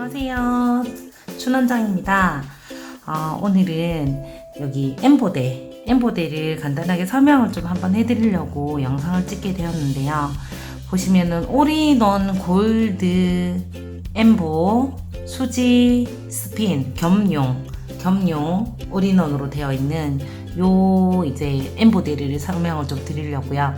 안녕하세요. 춘원장입니다. 어, 오늘은 여기 엠보데, 엠보데를 간단하게 설명을 좀 한번 해드리려고 영상을 찍게 되었는데요. 보시면은 올인원 골드 엠보 수지 스핀 겸용 겸용 올인원으로 되어 있는 요 이제 엠보데리를 설명을 좀 드리려고요.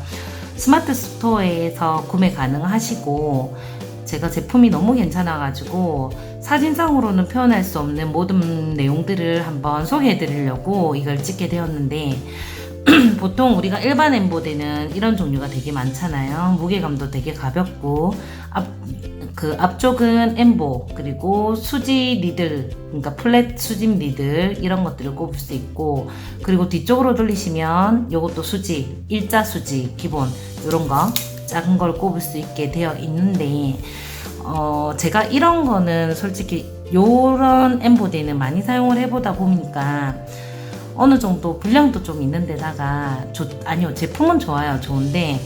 스마트 스토어에서 구매 가능하시고 제가 제품이 너무 괜찮아가지고 사진상으로는 표현할 수 없는 모든 내용들을 한번 소개해 드리려고 이걸 찍게 되었는데 보통 우리가 일반 엠보데는 이런 종류가 되게 많잖아요. 무게감도 되게 가볍고 앞, 그 앞쪽은 엠보 그리고 수지 리들 그러니까 플랫 수직 리들 이런 것들을 꼽을 수 있고 그리고 뒤쪽으로 돌리시면 요것도 수지 일자 수지 기본 이런 거 작은 걸 꼽을 수 있게 되어 있는데 어 제가 이런 거는 솔직히 요런 엠보데는 많이 사용을 해보다 보니까 어느 정도 분량도 좀 있는 데다가 좋 아니요 제품은 좋아요 좋은데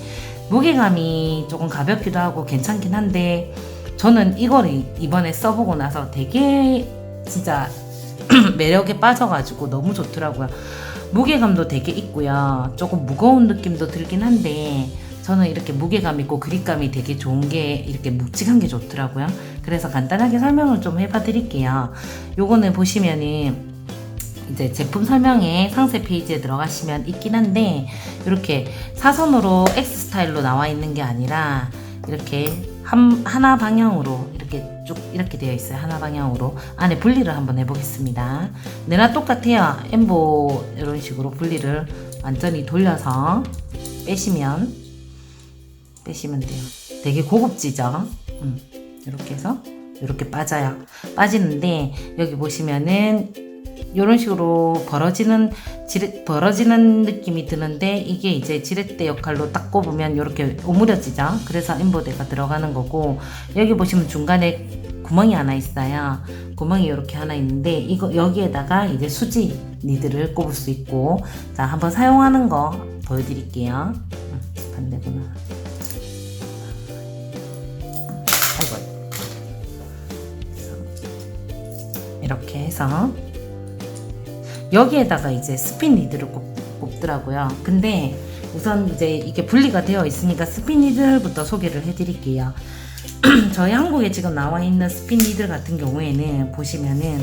무게감이 조금 가볍기도 하고 괜찮긴 한데 저는 이거를 이번에 써보고 나서 되게 진짜 매력에 빠져가지고 너무 좋더라고요. 무게감도 되게 있고요. 조금 무거운 느낌도 들긴 한데 저는 이렇게 무게감 있고 그립감이 되게 좋은 게 이렇게 묵직한 게 좋더라고요 그래서 간단하게 설명을 좀 해봐 드릴게요 요거는 보시면은 이제 제품 설명에 상세 페이지에 들어가시면 있긴 한데 이렇게 사선으로 X 스타일로 나와 있는 게 아니라 이렇게 한, 하나 방향으로 이렇게 쭉 이렇게 되어 있어요. 하나 방향으로 안에 분리를 한번 해보겠습니다. 내나 똑같아요. 엠보 이런 식으로 분리를 완전히 돌려서 빼시면 빼시면 돼요. 되게 고급지죠? 음, 이렇게 해서 이렇게 빠져요. 빠지는데 여기 보시면은 이런 식으로 벌어지는 지렛, 벌어지는 느낌이 드는데 이게 이제 지렛대 역할로 딱 꼽으면 이렇게 오므려지죠. 그래서 엠보데가 들어가는 거고 여기 보시면 중간에 구멍이 하나 있어요. 구멍이 이렇게 하나 있는데 이거 여기에다가 이제 수지 니들을 꼽을 수 있고 자 한번 사용하는 거 보여드릴게요. 음, 반대구나. 이렇게 해서 여기에다가 이제 리드를 꼽, 꼽더라고요. 근데 우선 이제 이게 분리가 되어 있으니까 스핀 리들부터 소개를 해드릴게요. 저희 한국에 지금 나와 있는 스핀 리들 같은 경우에는 보시면은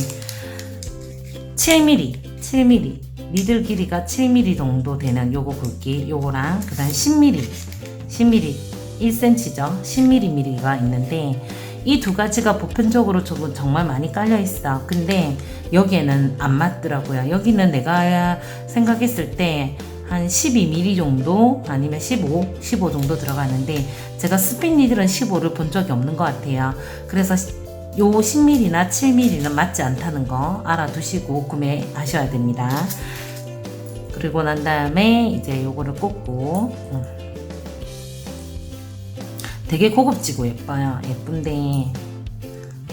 7mm, 7mm, 리들 길이가 7mm 정도 되는 요거 굵기, 요거랑 그 다음 10mm, 10mm, 1cm죠. 10mm가 있는데 이 두 가지가 보편적으로 조금 정말 많이 깔려 있어. 근데 여기에는 안 맞더라고요. 여기는 내가 생각했을 때 한 12mm 정도 아니면 15, 15 정도 들어가는데 제가 스핀 니들은 15를 본 적이 없는 것 같아요. 그래서 요 10mm나 7mm는 맞지 않다는 거 알아두시고 구매하셔야 됩니다. 그리고 난 다음에 이제 요거를 꽂고 음. 되게 고급지고 예뻐요. 예쁜데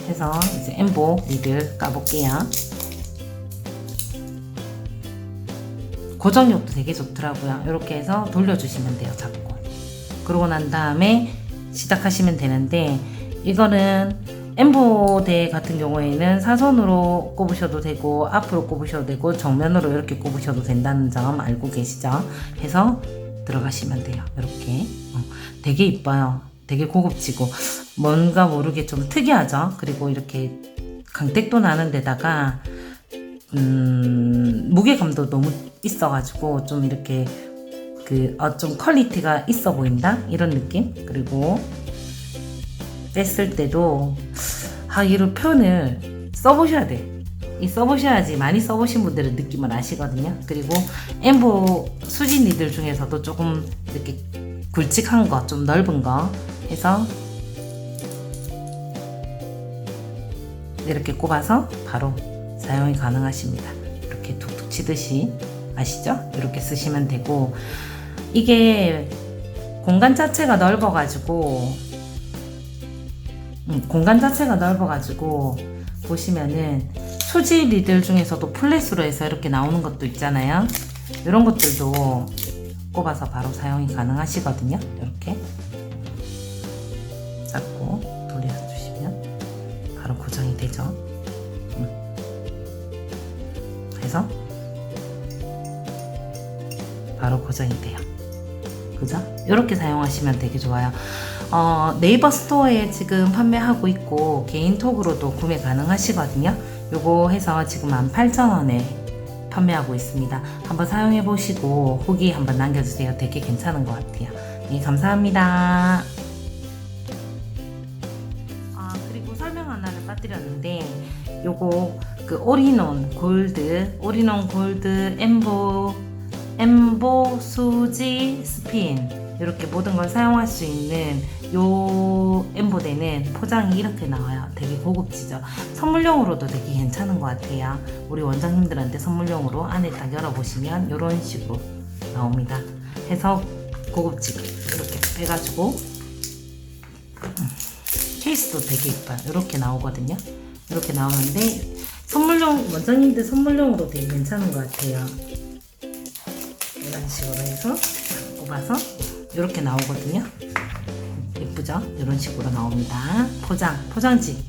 해서 이제 엠보 리를 까볼게요. 고정력도 되게 좋더라고요. 이렇게 해서 돌려주시면 돼요. 잡고. 그러고 난 다음에 시작하시면 되는데 이거는 엠보대 같은 경우에는 사선으로 꼽으셔도 되고 앞으로 꼽으셔도 되고 정면으로 이렇게 꼽으셔도 된다는 점 알고 계시죠? 해서 들어가시면 돼요. 이렇게 어, 되게 이뻐요. 되게 고급지고 뭔가 모르게 좀 특이하죠. 그리고 이렇게 강택도 나는 데다가 음, 무게감도 너무 있어가지고 좀 이렇게 그 어 좀 퀄리티가 있어 보인다 이런 느낌. 그리고 뺐을 때도 아 이런 표현을 써보셔야 돼. 이 써보셔야지 많이 써보신 분들은 느낌을 아시거든요. 그리고 엠보 수진 니들 중에서도 조금 이렇게 굵직한 거, 좀 넓은 거 해서 이렇게 꼽아서 바로 사용이 가능하십니다. 이렇게 툭툭 치듯이 아시죠? 이렇게 쓰시면 되고 이게 공간 자체가 넓어가지고 음, 공간 자체가 넓어가지고 보시면은 수지 리들 중에서도 플랫으로 해서 이렇게 나오는 것도 있잖아요. 이런 것들도 꼽아서 바로 사용이 가능하시거든요. 이렇게 잡고 돌려주시면 바로 고정이 되죠. 음. 그래서 바로 고정이 돼요. 그죠? 이렇게 사용하시면 되게 좋아요. 어, 네이버 스토어에 지금 판매하고 있고 개인톡으로도 구매 가능하시거든요. 요거 해서 지금 18,000원에 판매하고 있습니다. 한번 사용해 보시고 후기 한번 남겨주세요. 되게 괜찮은 것 같아요. 네, 감사합니다. 요거 그 올인원 골드, 올인원 골드 엠보 엠보 수지 스핀 이렇게 모든 걸 사용할 수 있는 요 엠보대는 포장이 이렇게 나와요. 되게 고급지죠. 선물용으로도 되게 괜찮은 것 같아요. 우리 원장님들한테 선물용으로 안에 딱 열어보시면 이런 식으로 나옵니다. 해서 고급지게 이렇게 빼가지고 음, 케이스도 되게 이뻐요. 이렇게 나오거든요. 이렇게 나오는데 선물용 원장님들 선물용으로 되게 괜찮은 것 같아요. 이런 식으로 해서 뽑아서 이렇게 나오거든요. 예쁘죠? 이런 식으로 나옵니다. 포장, 포장지